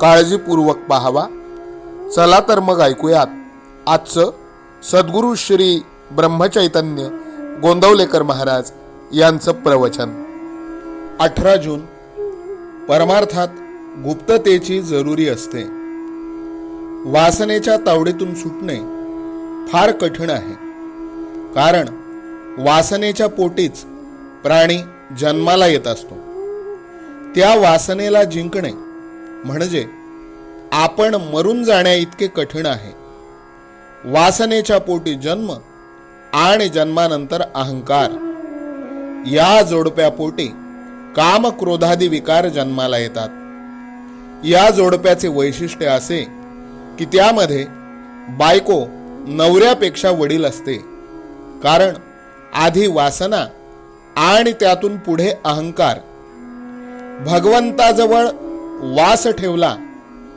काळजीपूर्वक पाहावा. चला तर मग ऐकूयात. आजचं सद्गुरू श्री ब्रह्मचैतन्य गोंदवलेकर महाराज यांचं प्रवचन. अठरा जून परमार्थात गुप्ततेची जरुरी असते. वासनेच्या तावडीतून सुटणे फार कठीण आहे. कारण वासनेच्या पोटीच प्राणी जन्माला येत असतो. त्या वासनेला जिंकणे म्हणजे आपण मरून जाण्या इतके कठीण आहे. वासनेच्या पोटी जन्म आणि जन्मानंतर अहंकार. या जोडप्यापोटी काम क्रोधादी विकार जन्माला येतात. या जोडप्याचे वैशिष्ट्य असे की त्यामध्ये बायको नवऱ्यापेक्षा वडील असते. कारण आधी वासना आणि त्यातून पुढे अहंकार. भगवंताजवळ वास ठेवला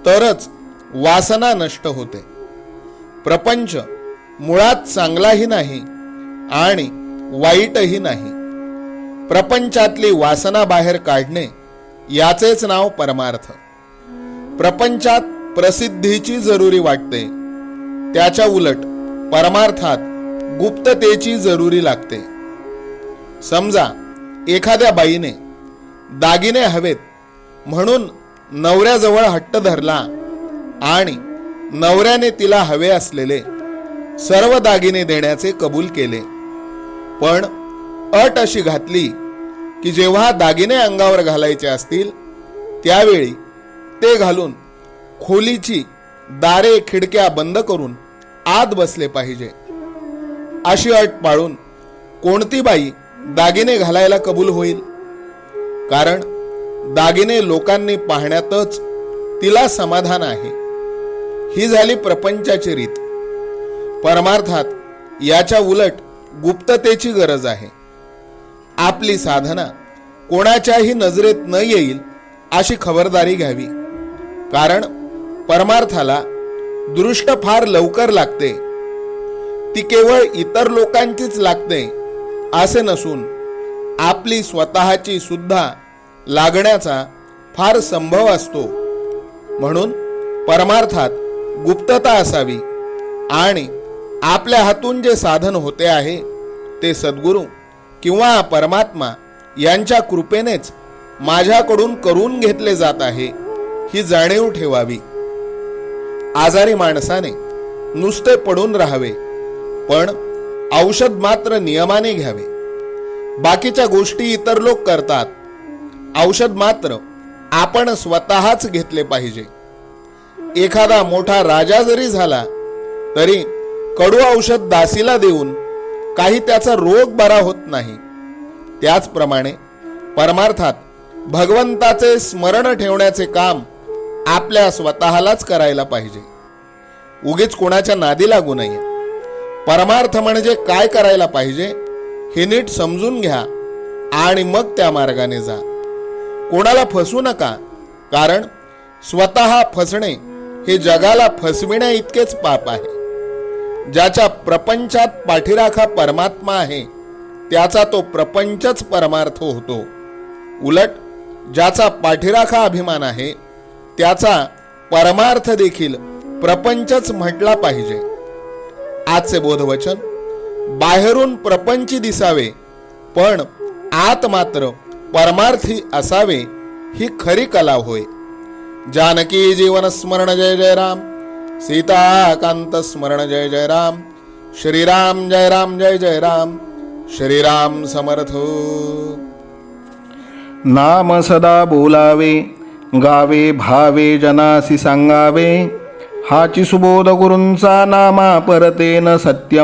तरच वासना नष्ट होते. प्रपंच मुळात चांगलाही नाही आणि वाईटही नाही. प्रपंचातली वासना बाहेर काढणे याचेच नाव परमार्थ. प्रपंचात प्रसिद्धीची जरुरी वाटते त्याच्या उलट परमार्थात गुप्ततेची जरुरी लागते. समजा एखाद्या बाईने दागिने हवेत म्हणून नवऱ्याजवळ हट्ट धरला आणि नवऱ्याने तिला हवे असलेले सर्व दागिने देण्याचे कबूल केले. पण अट अशी घातली की जेव्हा दागिने अंगावर घालायचे असतील त्यावेळी ते घालून खोलीची दारे खिडक्या बंद करून आत बसले पाहिजे. अशी अट पाळून कोणती बाई दागिने घालायला कबूल होईल? कारण दागिने लोकांनी पाहण्यातच तिला समाधान आहे. ही झाली प्रपंचाची रीत. परमार्थात याच्या उलट गुप्ततेची गरज आहे. आपली साधना कोणाच्याही नजरेत न येईल अशी खबरदारी घ्यावी. कारण परमार्थाला दृष्ट फार लवकर लागते. ती केवळ इतर लोकांचीच लागते असे नसून आपली स्वतःची सुद्धा लागण्याचा फार संभव असतो. म्हणून परमार्थात गुप्तता असावी आणि आपल्या हातून जे साधन होते आहे ते सद्गुरू किंवा परमात्मा यांच्या कृपेनेच माझ्याकडून करून घेतले जात आहे ही जाणीव ठेवावी. आजारी माणसाने नुसते पडून राहावे पण औषध मात्र नियमाने घ्यावे. बाकीच्या गोष्टी इतर लोक करतात औषध मात्र आपण स्वतःच घेतले पाहिजे. एखादा मोठा राजा जरी झाला तरी कडू औषध दासीला देऊन काही त्याचा रोग बरा होत नाही. त्याचप्रमाणे परमार्थात भगवंताचे स्मरण ठेवण्याचे काम आपल्या स्वतःलाच करायला पाहिजे. उगीच कोणाच्या नादी लागू नये. परमार्थ म्हणजे काय करायला पाहिजे हे नीट समजून घ्या आणि मग त्या मार्गाने जा. कोणाला फसू नका. कारण स्वतः फसणे हे जगाला फसविण्या इतकेच पाप आहे. ज्याच्या प्रपंचात पाठीराखा परमात्मा आहे त्याचा तो प्रपंचच परमार्थ होतो. उलट ज्याचा पाठीराखा अभिमान आहे त्याचा परमार्थ देखील प्रपंचच म्हटला पाहिजे. आजचे बोधवचन बाहेरून प्रपंची दिसावे पण आत मात्र परमार्थी असावे ही खरी कला होय. जानकी जीवन स्मरण जय जय राम. सीताकांत स्मरण जय जय राम. श्रीराम जय राम जय जय राम. श्रीराम समर्थ. नाम सदा बोलावे गावे भावे जनासी सांगावे हाची सुबोध गुरूंचा नामा परतेन सत्य